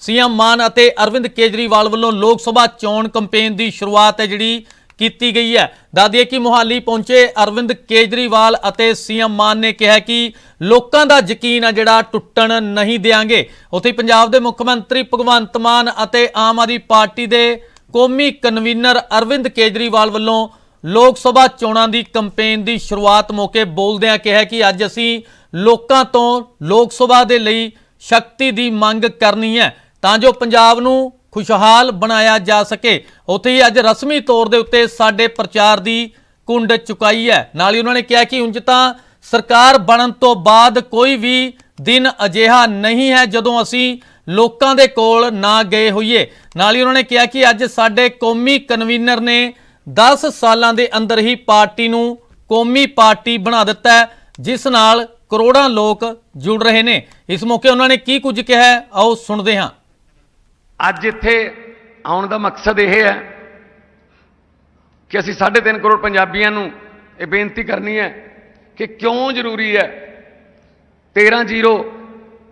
CM ਮਾਨ ਅਤੇ ਅਰਵਿੰਦ ਕੇਜਰੀਵਾਲ ਵੱਲੋਂ ਲੋਕ ਸਭਾ ਚੋਣ ਕੈਂਪੇਨ ਦੀ ਸ਼ੁਰੂਆਤ ਹੈ ਜਿਹੜੀ ਕੀਤੀ ਗਈ ਹੈ। ਦੱਸਦੀਏ ਕਿ ਮੁਹਾਲੀ ਪਹੁੰਚੇ ਅਰਵਿੰਦ ਕੇਜਰੀਵਾਲ ਅਤੇ ਸੀਐਮ ਮਾਨ ਨੇ ਕਿਹਾ ਕਿ ਲੋਕਾਂ ਦਾ ਯਕੀਨ ਆ ਜਿਹੜਾ ਟੁੱਟਣ ਨਹੀਂ ਦੇਾਂਗੇ ਉੱਥੇ ਪੰਜਾਬ ਦੇ ਮੁੱਖ ਮੰਤਰੀ ਭਗਵੰਤ ਮਾਨ ਅਤੇ ਆਮ ਆਦਮੀ ਪਾਰਟੀ ਦੇ ਕੌਮੀ ਕਨਵੀਨਰ ਅਰਵਿੰਦ ਕੇਜਰੀਵਾਲ ਵੱਲੋਂ ਲੋਕ ਸਭਾ ਚੋਣਾਂ ਦੀ ਕੈਂਪੇਨ ਦੀ ਸ਼ੁਰੂਆਤ ਮੌਕੇ ਬੋਲਦਿਆਂ ਕਿਹਾ ਕਿ ਅੱਜ ਅਸੀਂ ਲੋਕਾਂ ਤੋਂ ਲੋਕ ਸਭਾ ਦੇ ਲਈ ਸ਼ਕਤੀ ਦੀ ਮੰਗ ਕਰਨੀ ਹੈ। ਤਾਂ ਜੋ ਪੰਜਾਬ ਨੂੰ ਖੁਸ਼ਹਾਲ ਬਣਾਇਆ ਜਾ ਸਕੇ। ਉੱਥੇ ਹੀ ਅੱਜ ਰਸਮੀ ਤੌਰ ਦੇ ਉੱਤੇ ਸਾਡੇ ਪ੍ਰਚਾਰ ਦੀ ਕੁੰਡ ਚੁਕਾਈ ਹੈ। ਨਾਲ ਹੀ ਉਹਨਾਂ ਨੇ ਕਿਹਾ ਕਿ ਉਂਝ ਤਾਂ ਸਰਕਾਰ ਬਣਨ ਤੋਂ ਬਾਅਦ ਕੋਈ ਵੀ ਦਿਨ ਅਜਿਹਾ ਨਹੀਂ ਹੈ ਜਦੋਂ ਅਸੀਂ ਲੋਕਾਂ ਦੇ ਕੋਲ ਨਾ ਗਏ ਹੋਈਏ। ਨਾਲ ਹੀ ਉਹਨਾਂ ਨੇ ਕਿਹਾ ਕਿ ਅੱਜ ਸਾਡੇ ਕੌਮੀ ਕਨਵੀਨਰ ਨੇ 10 ਸਾਲਾਂ ਦੇ ਅੰਦਰ ਹੀ ਪਾਰਟੀ ਨੂੰ ਕੌਮੀ ਪਾਰਟੀ ਬਣਾ ਦਿੱਤਾ ਹੈ, ਜਿਸ ਨਾਲ ਕਰੋੜਾਂ ਲੋਕ ਜੁੜ ਰਹੇ ਨੇ। ਇਸ ਮੌਕੇ ਉਹਨਾਂ ਨੇ ਕੀ ਕੁਝ ਕਿਹਾ ਆਓ ਸੁਣਦੇ ਹਾਂ। ਅੱਜ ਇੱਥੇ ਆਉਣ ਦਾ ਮਕਸਦ ਇਹ ਹੈ ਕਿ ਅਸੀਂ 3.5 ਕਰੋੜ ਪੰਜਾਬੀਆਂ ਨੂੰ ਇਹ ਬੇਨਤੀ ਕਰਨੀ ਹੈ ਕਿ ਕਿਉਂ ਜ਼ਰੂਰੀ ਹੈ 13-0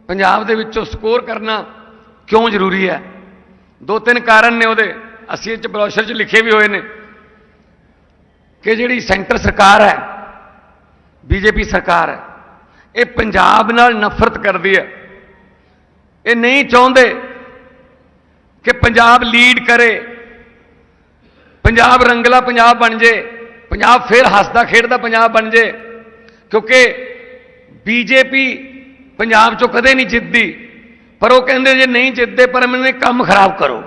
ਪੰਜਾਬ ਦੇ ਵਿੱਚੋਂ ਸਕੋਰ ਕਰਨਾ ਕਿਉਂ ਜ਼ਰੂਰੀ ਹੈ? ਦੋ ਤਿੰਨ ਕਾਰਨ ਨੇ ਉਹਦੇ, ਅਸੀਂ ਇਹ ਚ ਬਰੋਸ਼ਰ 'ਚ ਲਿਖੇ ਵੀ ਹੋਏ ਨੇ ਕਿ ਜਿਹੜੀ ਸੈਂਟਰ ਸਰਕਾਰ ਹੈ, ਬੀਜੇਪੀ ਸਰਕਾਰ ਹੈ, ਇਹ ਪੰਜਾਬ ਨਾਲ ਨਫ਼ਰਤ ਕਰਦੀ ਹੈ। ਇਹ ਨਹੀਂ ਚਾਹੁੰਦੇ ਕਿ ਪੰਜਾਬ ਲੀਡ ਕਰੇ। ਪੰਜਾਬ ਰੰਗਲਾ ਪੰਜਾਬ ਬਣ ਜੇ। ਪੰਜਾਬ ਫਿਰ ਹੱਸਦਾ ਖੇਡਦਾ ਪੰਜਾਬ ਬਣ ਜੇ। ਕਿਉਂਕਿ ਬੀਜੇਪੀ ਪੰਜਾਬ ਚੋਂ ਕਦੇ ਨਹੀਂ ਜਿੱਤਦੀ। ਪਰ ਉਹ ਕਹਿੰਦੇ ਜੇ ਨਹੀਂ ਜਿੱਤਦੇ, ਪਰ ਮੈਨੇ ਕੰਮ ਖਰਾਬ ਕਰੋ।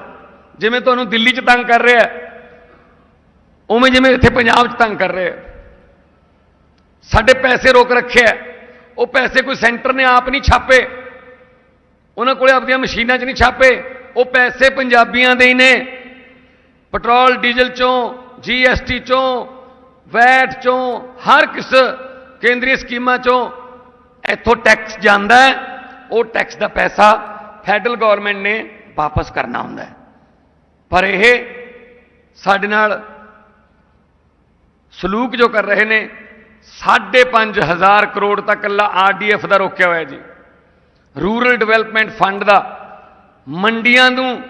ਜਿਵੇਂ ਤੁਹਾਨੂੰ ਦਿੱਲੀ 'ਚ ਤੰਗ ਕਰ ਰਿਹਾ ਉਵੇਂ ਜਿਵੇਂ ਇੱਥੇ ਪੰਜਾਬ 'ਚ ਤੰਗ ਕਰ ਰਿਹਾ ਸਾਡੇ ਪੈਸੇ ਰੋਕ ਰੱਖਿਆ ਹੈ। ਉਹ ਪੈਸੇ ਕੋਈ ਸੈਂਟਰ ਨੇ ਆਪ ਨਹੀਂ ਛਾਪੇ। ਉਹਨਾਂ ਕੋਲੇ ਆਪਣੀਆਂ ਮਸ਼ੀਨਾਂ 'ਚ ਨਹੀਂ ਛਾਪੇ। ਉਹ ਪੈਸੇ ਪੰਜਾਬੀਆਂ ਦੇ ਹੀ ਨੇ। ਪੈਟਰੋਲ, ਡੀਜ਼ਲ ਚੋਂ ਜੀਐਸਟੀ ਚੋਂ, ਵੈਟ ਚੋਂ, ਹਰ ਕਿਸ ਕੇਂਦਰੀ ਸਕੀਮਾਂ ਚੋਂ ਇੱਥੋਂ ਟੈਕਸ ਜਾਂਦਾ ਉਹ ਟੈਕਸ ਦਾ ਪੈਸਾ ਫੈਡਰਲ ਗਵਰਨਮੈਂਟ ਨੇ ਵਾਪਸ ਕਰਨਾ ਹੁੰਦਾ ਪਰ ਇਹ ਸਾਡੇ ਨਾਲ ਸਲੂਕ ਜੋ ਕਰ ਰਹੇ ਨੇ 5.5000 ਕਰੋੜ ਤੱਕ ਇਕੱਲਾ ਆਰਡੀਐਫ ਦਾ ਰੋਕਿਆ ਹੋਇਆ ਜੀ। ਰੂਰਲ ਡਿਵੈਲਪਮੈਂਟ ਫੰਡ ਦਾ ਮੰਡੀਆਂ ਨੂੰ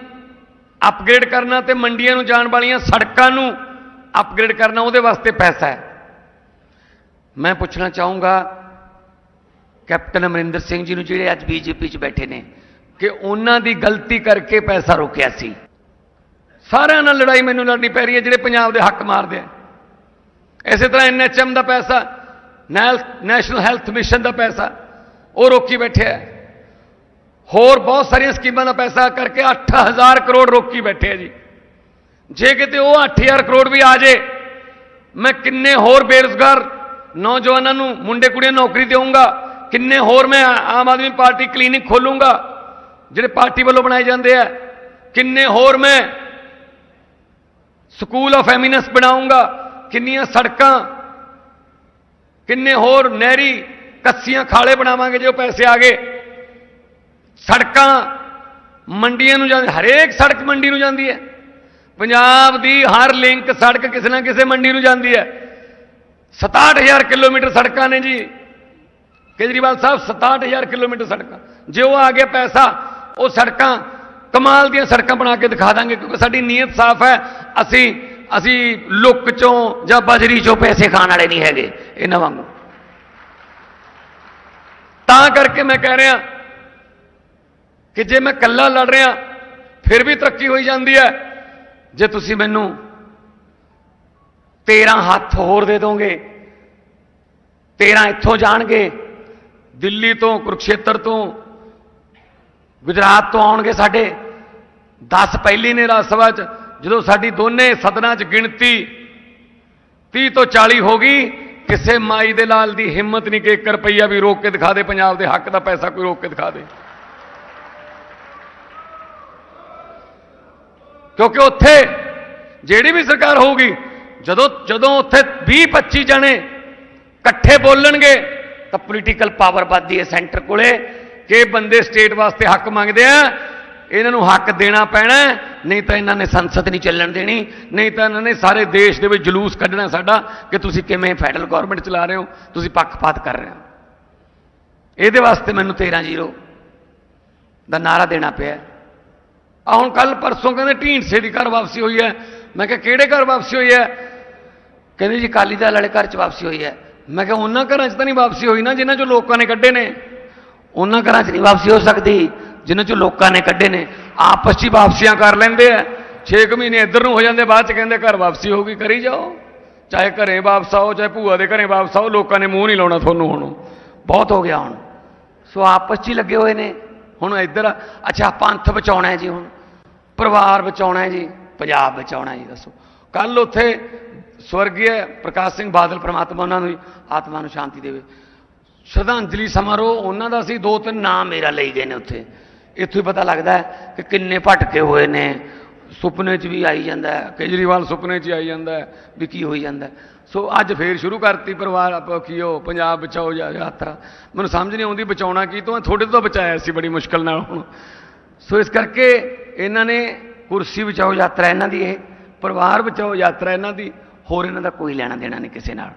ਅਪਗ੍ਰੇਡ ਕਰਨਾ ਤੇ ਮੰਡੀਆਂ ਨੂੰ ਜਾਣ ਵਾਲੀਆਂ ਸੜਕਾਂ ਨੂੰ ਅਪਗ੍ਰੇਡ ਕਰਨਾ, ਉਹਦੇ ਵਾਸਤੇ ਪੈਸਾ ਹੈ। ਮੈਂ ਪੁੱਛਣਾ ਚਾਹੂੰਗਾ, ਕੈਪਟਨ ਅਮਰਿੰਦਰ ਸਿੰਘ ਜੀ ਨੂੰ ਜਿਹੜੇ ਅੱਜ ਬੀਜੇਪੀ 'ਚ ਬੈਠੇ ਨੇ, ਕਿ ਉਹਨਾਂ ਦੀ ਗਲਤੀ ਕਰਕੇ ਪੈਸਾ ਰੋਕਿਆ ਸੀ। ਸਾਰਿਆਂ ਨਾਲ ਲੜਾਈ ਮੈਨੂੰ ਲੜਨੀ ਪੈ ਰਹੀ ਹੈ, ਜਿਹੜੇ ਪੰਜਾਬ ਦੇ ਹੱਕ ਮਾਰਦੇ ਆ। ਇਸੇ ਤਰ੍ਹਾਂ ਐਨਐਚਐਮ ਦਾ ਪੈਸਾ, ਨੈਲ- ਨੈਸ਼ਨਲ ਹੈਲਥ ਮਿਸ਼ਨ ਦਾ ਪੈਸਾ, ਉਹ ਰੋਕੀ ਬੈਠਿਆ ਹੋਰ ਬਹੁਤ ਸਾਰੀਆਂ ਸਕੀਮਾਂ ਦਾ ਪੈਸਾ ਕਰਕੇ 8000 ਕਰੋੜ ਰੋਕੀ ਬੈਠੇ ਆ ਜੀ। ਜੇ ਕਿਤੇ ਉਹ 8000 ਕਰੋੜ ਵੀ ਆ ਜੇ, ਮੈਂ ਕਿੰਨੇ ਹੋਰ ਬੇਰੁਜ਼ਗਾਰ ਨੌਜਵਾਨਾਂ ਨੂੰ, ਮੁੰਡੇ ਕੁੜੀਆਂ ਨੌਕਰੀ ਦੇਵਾਂਗਾ ਕਿੰਨੇ ਹੋਰ ਮੈਂ ਆਮ ਆਦਮੀ ਪਾਰਟੀ ਕਲੀਨਿਕ ਖੋਲੂੰਗਾ, ਜਿਹੜੇ ਪਾਰਟੀ ਵੱਲੋਂ ਬਣਾਏ ਜਾਂਦੇ ਆ, ਕਿੰਨੇ ਹੋਰ ਮੈਂ ਸਕੂਲ ਆਫ ਐਮੀਨੈਂਸ ਬਣਾਉਂਗਾ ਕਿੰਨੀਆਂ ਸੜਕਾਂ, ਕਿੰਨੇ ਹੋਰ ਨਹਿਰੀ ਕੱਸੀਆਂ, ਖਾਲੇ ਬਣਾਵਾਂਗੇ ਜੇ ਉਹ ਪੈਸੇ ਆ ਗਏ। ਸੜਕਾਂ ਮੰਡੀਆਂ ਨੂੰ ਜਾਂਦੀ, ਹਰੇਕ ਸੜਕ ਮੰਡੀ ਨੂੰ ਜਾਂਦੀ ਹੈ। ਪੰਜਾਬ ਦੀ ਹਰ ਲਿੰਕ ਸੜਕ ਕਿਸੇ ਨਾ ਕਿਸੇ ਮੰਡੀ ਨੂੰ ਜਾਂਦੀ ਹੈ। 67000 ਕਿਲੋਮੀਟਰ ਸੜਕਾਂ ਨੇ ਜੀ। ਕੇਜਰੀਵਾਲ ਸਾਹਿਬ 67000 ਕਿਲੋਮੀਟਰ ਸੜਕਾਂ। ਜੇ ਉਹ ਆ ਗਿਆ ਪੈਸਾ, ਉਹ ਸੜਕਾਂ, ਕਮਾਲ ਦੀਆਂ ਸੜਕਾਂ ਬਣਾ ਕੇ ਦਿਖਾ ਦਾਂਗੇ, ਕਿਉਂਕਿ ਸਾਡੀ ਨੀਅਤ ਸਾਫ਼ ਹੈ। ਅਸੀਂ ਅਸੀਂ ਲੁੱਕ ਚੋਂ ਜਾਂ ਬਜਰੀ ਚੋਂ ਪੈਸੇ ਖਾਣ ਵਾਲੇ ਨਹੀਂ ਹੈਗੇ, ਇਹਨਾਂ ਵਾਂਗੂ। ਤਾਂ ਕਰਕੇ ਮੈਂ ਕਹਿ ਰਿਹਾ ਕਿ ਜੇ ਮੈਂ ਇਕੱਲਾ ਲੜ ਰਿਹਾ, ਫਿਰ ਵੀ ਤਰੱਕੀ ਹੋਈ ਜਾਂਦੀ ਹੈ। ਜੇ ਤੁਸੀਂ ਮੈਨੂੰ 13 ਹੱਥ ਹੋਰ ਦੇ ਦੋਗੇ 13 ਇੱਥੋਂ ਜਾਣਗੇ, ਦਿੱਲੀ ਤੋਂ, ਕੁਰਕਸ਼ੇਤਰ ਤੋਂ, ਗੁਜਰਾਤ ਤੋਂ ਆਉਣਗੇ ਸਾਡੇ 10 ਪਹਿਲੀ ਨੇ ਰਾਜ ਸਭਾ 'ਚ, ਜਦੋਂ ਸਾਡੀ ਦੋਨੇ ਸਦਨਾਂ 'ਚ ਗਿਣਤੀ 30 ਤੋਂ 40 ਹੋ ਗਈ, ਕਿਸੇ ਮਾਈ ਦੇ ਲਾਲ ਦੀ ਹਿੰਮਤ ਨਹੀਂ ਕਿ 1 ਰੁਪਈਆ ਵੀ ਰੋਕ ਕੇ ਦਿਖਾ ਦੇ, ਪੰਜਾਬ ਦੇ ਹੱਕ ਦਾ ਪੈਸਾ ਕੋਈ ਰੋਕ ਕੇ ਦਿਖਾ ਦੇ। ਕਿਉਂਕਿ ਉੱਥੇ ਜਿਹੜੀ ਵੀ ਸਰਕਾਰ ਹੋਊਗੀ, ਜਦੋਂ ਜਦੋਂ ਉੱਥੇ 20 25 ਜਣੇ ਇਕੱਠੇ ਬੋਲਣਗੇ, ਤਾਂ ਪੋਲੀਟੀਕਲ ਪਾਵਰ ਵੱਧਦੀ ਹੈ ਸੈਂਟਰ ਕੋਲੇ, ਕਿ ਬੰਦੇ ਸਟੇਟ ਵਾਸਤੇ ਹੱਕ ਮੰਗਦੇ ਆ, ਇਹਨਾਂ ਨੂੰ ਹੱਕ ਦੇਣਾ ਪੈਣਾ, ਨਹੀਂ ਤਾਂ ਇਹਨਾਂ ਨੇ ਸੰਸਦ ਨਹੀਂ ਚੱਲਣ ਦੇਣੀ, ਨਹੀਂ ਤਾਂ ਇਹਨਾਂ ਨੇ ਸਾਰੇ ਦੇਸ਼ ਦੇ ਵਿੱਚ ਜਲੂਸ ਕੱਢਣਾ ਸਾਡਾ, ਕਿ ਤੁਸੀਂ ਕਿਵੇਂ ਫੈਡਰਲ ਗਵਰਨਮੈਂਟ ਚਲਾ ਰਹੇ ਹੋ, ਤੁਸੀਂ ਪੱਖਪਾਤ ਕਰ ਰਹੇ ਹੋ। ਇਹਦੇ ਵਾਸਤੇ ਮੈਨੂੰ 13 ਜ਼ੀਰੋ ਦਾ ਨਾਰਾ ਦੇਣਾ ਪਿਆ। ਆ ਹੁਣ ਕੱਲ ਪਰਸੋਂ ਕਹਿੰਦੇ ਢੀਂਡਸੇ ਦੀ ਘਰ ਵਾਪਸੀ ਹੋਈ ਹੈ। ਮੈਂ ਕਿਹਾ, ਕਿਹੜੇ ਘਰ ਵਾਪਸੀ ਹੋਈ ਹੈ? ਕਹਿੰਦੇ ਜੀ ਕਾਲੀ ਦਲ ਵਾਲੇ ਘਰ ਚ ਵਾਪਸੀ ਹੋਈ ਹੈ। ਮੈਂ ਕਿਹਾ, ਉਹਨਾਂ ਘਰਾਂ ਚ ਤਾਂ ਨਹੀਂ ਵਾਪਸੀ ਹੋਈ ਨਾ, ਜਿਨ੍ਹਾਂ ਚੋਂ ਲੋਕਾਂ ਨੇ ਕੱਢੇ ਨੇ। ਉਹਨਾਂ ਘਰਾਂ 'ਚ ਨਹੀਂ ਵਾਪਸੀ ਹੋ ਸਕਦੀ, ਜਿਨ੍ਹਾਂ 'ਚੋਂ ਲੋਕਾਂ ਨੇ ਕੱਢੇ ਨੇ। ਆਪਸ 'ਚ ਹੀ ਵਾਪਸੀਆਂ ਕਰ ਲੈਂਦੇ ਆ। 6 ਮਹੀਨੇ ਇੱਧਰ ਨੂੰ ਹੋ ਜਾਂਦੇ, ਬਾਅਦ 'ਚ ਕਹਿੰਦੇ ਘਰ ਵਾਪਸੀ ਹੋਊਗੀ, ਕਰੀ ਜਾਓ। ਚਾਹੇ ਘਰੇ ਵਾਪਸ ਆਓ, ਚਾਹੇ ਭੂਆ ਦੇ ਘਰੇ ਵਾਪਸ ਆਓ, ਲੋਕਾਂ ਨੇ ਮੂੰਹ ਨਹੀਂ ਲਾਉਣਾ ਤੁਹਾਨੂੰ ਹੁਣ। ਬਹੁਤ ਹੋ ਗਿਆ ਹੁਣ। ਸੋ ਆਪਸ 'ਚ ਹੀ ਲੱਗੇ ਹੋਏ ਨੇ। ਹੁਣ ਇੱਧਰ, ਅੱਛਾ, ਪੰਥ ਬਚਾਉਣਾ ਜੀ ਹੁਣ, ਪਰਿਵਾਰ ਬਚਾਉਣਾ ਜੀ, ਪੰਜਾਬ ਬਚਾਉਣਾ ਜੀ, ਦੱਸੋ। ਕੱਲ ਉੱਥੇ ਸਵਰਗੀ ਪ੍ਰਕਾਸ਼ ਸਿੰਘ ਬਾਦਲ ਪ੍ਰਮਾਤਮਾ ਉਹਨਾਂ ਨੂੰ ਆਤਮਾ ਨੂੰ ਸ਼ਾਂਤੀ ਦੇਵੇ। ਸ਼ਰਧਾਂਜਲੀ ਸਮਾਰੋਹ, ਉਹਨਾਂ ਦਾ ਸੀ ਦੋ ਤਿੰਨ ਨਾਮ ਮੇਰਾ ਲਈ ਗਏ ਨੇ ਉੱਥੇ। ਇੱਥੋਂ ਹੀ ਪਤਾ ਲੱਗਦਾ ਕਿ ਕਿੰਨੇ ਭਟਕੇ ਹੋਏ ਨੇ ਸੁਪਨੇ 'ਚ ਵੀ ਆਈ ਜਾਂਦਾ ਹੈ, ਕੇਜਰੀਵਾਲ ਸੁਪਨੇ 'ਚ ਆਈ ਜਾਂਦਾ ਹੈ ਵੀ ਕੀ ਹੋਈ ਜਾਂਦਾ ਸੋ ਅੱਜ ਫੇਰ ਸ਼ੁਰੂ ਕਰਤੀ ਪਰਿਵਾਰ, ਆਪ ਕੀ ਉਹ ਪੰਜਾਬ ਬਚਾਓ ਯਾ- ਯਾਤਰਾ। ਮੈਨੂੰ ਸਮਝ ਨਹੀਂ ਆਉਂਦੀ ਬਚਾਉਣਾ ਕੀ ਤੋਂ ਥੋੜੇ ਤੋਂ ਬਚਾਇਆ ਸੀ ਬੜੀ ਮੁਸ਼ਕਲ ਨਾਲ ਹੁਣ। ਸੋ ਇਸ ਕਰਕੇ ਇਹਨਾਂ ਨੇ ਕੁਰਸੀ ਬਚਾਓ ਯਾਤਰਾ ਇਹਨਾਂ ਦੀ ਇਹ, ਪਰਿਵਾਰ ਬਚਾਓ ਯਾਤਰਾ ਇਹਨਾਂ ਦੀ, ਹੋਰ ਇਹਨਾਂ ਦਾ ਕੋਈ ਲੈਣਾ ਦੇਣਾ ਨਹੀਂ ਕਿਸੇ ਨਾਲ।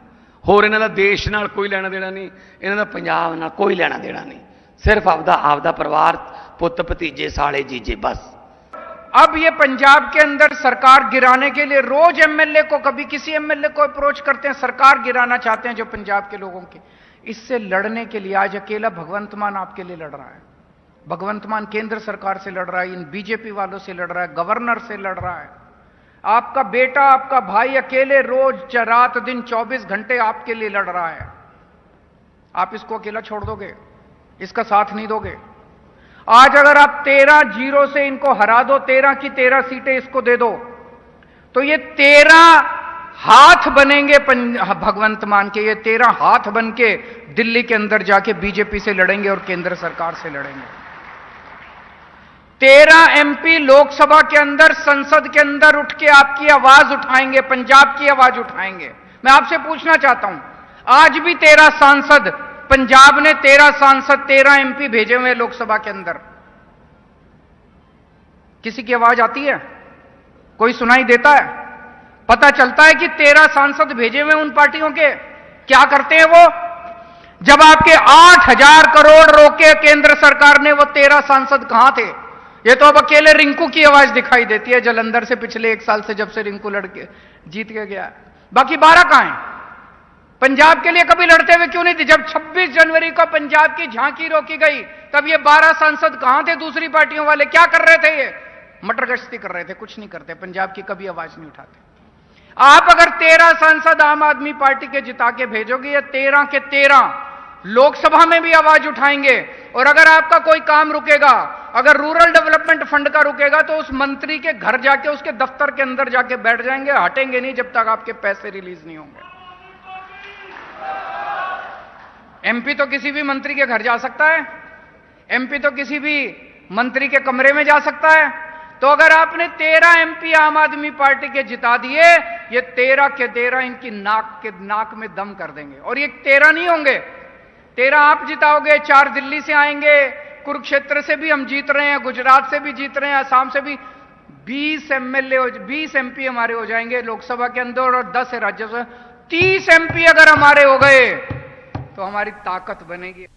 ਹੋਰ ਇਹਨਾਂ ਦਾ ਦੇਸ਼ ਨਾਲ ਕੋਈ ਲੈਣਾ ਦੇਣਾ ਨਹੀਂ, ਇਹਨਾਂ ਦਾ ਪੰਜਾਬ ਨਾਲ ਕੋਈ ਲੈਣਾ ਦੇਣਾ ਨਹੀਂ। ਸਿਰਫ ਆਪਦਾ ਆਪਦਾ ਪਰਿਵਾਰ ਪੁੱਤ ਭਤੀਜੇ ਸਾਲੇ, ਜੀਜੇ, ਬਸ। अब ये पंजाब के अंदर सरकार गिराने के लिए रोज एमएलए को, कभी किसी एमएलए को अप्रोच करते हैं, सरकार गिराना चाहते हैं जो पंजाब के लोगों के। इससे लड़ने के लिए आज अकेला भगवंत मान आपके लिए लड़ रहा है। भगवंत मान केंद्र सरकार से लड़ रहा है, इन बीजेपी वालों से लड़ रहा है, गवर्नर से लड़ रहा है। आपका बेटा, आपका भाई अकेले रोज रात दिन 24 घंटे आपके लिए लड़ रहा है। आप इसको अकेला छोड़ दोगे? इसका साथ नहीं दोगे? आज अगर आप तेरह ज़ीरो से इनको हरा दो, तेरह की तेरह सीटें इसको दे दो तो ये तेरह हाथ बनेंगे भगवंत मान के, ये तेरह हाथ बन के दिल्ली के अंदर जाके बीजेपी से लड़ेंगे और केंद्र सरकार से लड़ेंगे। तेरह एमपी लोकसभा के अंदर, संसद के अंदर उठ के आपकी आवाज़ उठाएँगे, पंजाब की आवाज़ उठाएँगे। मैं आपसे पूछना चाहता हूँ, आज भी तेरह सांसद पंजाब ने तेरह सांसद, तेरह एमपी भेजे हुए लोकसभा के अंदर। किसी की आवाज़ आती है? कोई सुनाई देता है? पता चलता है कि तेरह सांसद भेजे हुए उन पार्टियों के। क्या करते हैं वो? जब आपके आठ हज़ार करोड़ रोके केंद्र सरकार ने, वो तेरह सांसद कहाँ थे? ये तो अब अकेले रिंकू की आवाज़ दिखाई देती है। जलंधर से पिछले एक साल से जब से रिंकू लड़के जीत के गया बाकी बारह कहाँ हैं? पंजाब के लिए कभी लड़ते हुए क्यों नहीं थे? जब 26 जनवरी को पंजाब की झांकी रोकी गई, तब ये 12 सांसद कहाँ थे दूसरी पार्टियों वाले? क्या कर रहे थे ये? मटर गश्ती कर रहे थे, कुछ नहीं करते, पंजाब की कभी आवाज़ नहीं उठाते। आप अगर तेरह सांसद आम आदमी पार्टी के जिता के भेजोगे, या तेरह के तेरह लोकसभा में भी आवाज़ उठाएँगे। और अगर आपका कोई काम रुकेगा, अगर रूरल डेवलपमेंट फंड का रुकेगा तो उस मंत्री के घर जाके, उसके दफ्तर के अंदर जाके बैठ जाएँगे, हटेंगे नहीं जब तक आपके पैसे रिलीज़ नहीं होंगे। एमपी तो किसी भी मंत्री के घर जा सकता है। एमपी तो किसी भी मंत्री के कमरे में जा सकता है। तो अगर आपने तेरह एमपी आम आदमी पार्टी के जिता दिए, ये तेरह के तेरह इनकी नाक के नाक में दम कर देंगे। और ये तेरह नहीं होंगे। तेरह आप जिताओगे, चार दिल्ली से आएँगे, कुरुक्षेत्र से भी हम जीत रहे हैं, गुजरात से भी जीत रहे हैं, असम से भी बीस एमएलए बीस एमपी हमारे हो जाएँगे लोकसभा के अंदर और दस राज्यसभा तीस एमपी अगर हमारे हो गए तो हमारी ताकत बनेगी